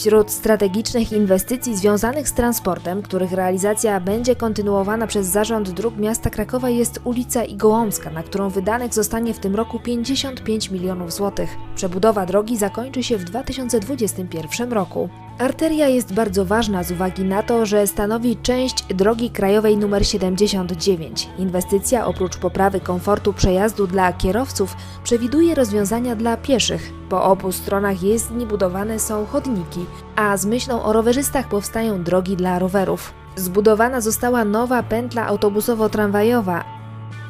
Wśród strategicznych inwestycji związanych z transportem, których realizacja będzie kontynuowana przez Zarząd Dróg Miasta Krakowa jest ulica Igołomska, na którą wydanych zostanie w tym roku 55 milionów złotych. Przebudowa drogi zakończy się w 2021 roku. Arteria jest bardzo ważna z uwagi na to, że stanowi część drogi krajowej nr 79. Inwestycja oprócz poprawy komfortu przejazdu dla kierowców przewiduje rozwiązania dla pieszych. Po obu stronach jezdni budowane są chodniki, a z myślą o rowerzystach powstają drogi dla rowerów. Zbudowana została nowa pętla autobusowo-tramwajowa.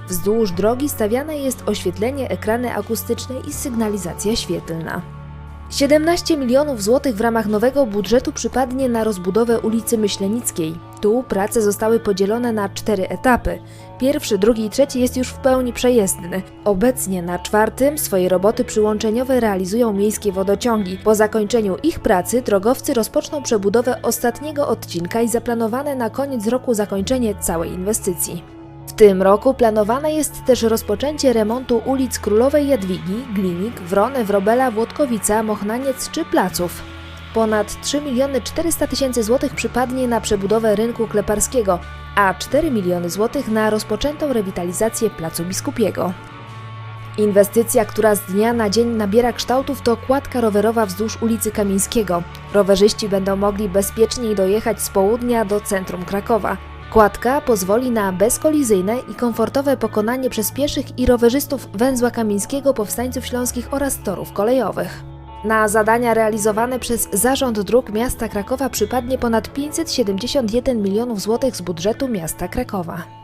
Wzdłuż drogi stawiane jest oświetlenie, ekrany akustyczne i sygnalizacja świetlna. 17 milionów złotych w ramach nowego budżetu przypadnie na rozbudowę ulicy Myślenickiej. Tu prace zostały podzielone na cztery etapy. Pierwszy, drugi i trzeci jest już w pełni przejezdny. Obecnie na czwartym swoje roboty przyłączeniowe realizują miejskie wodociągi. Po zakończeniu ich pracy drogowcy rozpoczną przebudowę ostatniego odcinka i zaplanowane na koniec roku zakończenie całej inwestycji. Tym roku planowane jest też rozpoczęcie remontu ulic Królowej Jadwigi, Glinik, Wrony, Wrobela, Włodkowica, Mochnaniec czy Placów. Ponad 3 miliony 400 tysięcy złotych przypadnie na przebudowę rynku kleparskiego, a 4 miliony złotych na rozpoczętą rewitalizację Placu Biskupiego. Inwestycja, która z dnia na dzień nabiera kształtów, to kładka rowerowa wzdłuż ulicy Kamińskiego. Rowerzyści będą mogli bezpieczniej dojechać z południa do centrum Krakowa. Kładka pozwoli na bezkolizyjne i komfortowe pokonanie przez pieszych i rowerzystów węzła Kamińskiego, powstańców śląskich oraz torów kolejowych. Na zadania realizowane przez Zarząd Dróg Miasta Krakowa przypadnie ponad 571 milionów złotych z budżetu miasta Krakowa.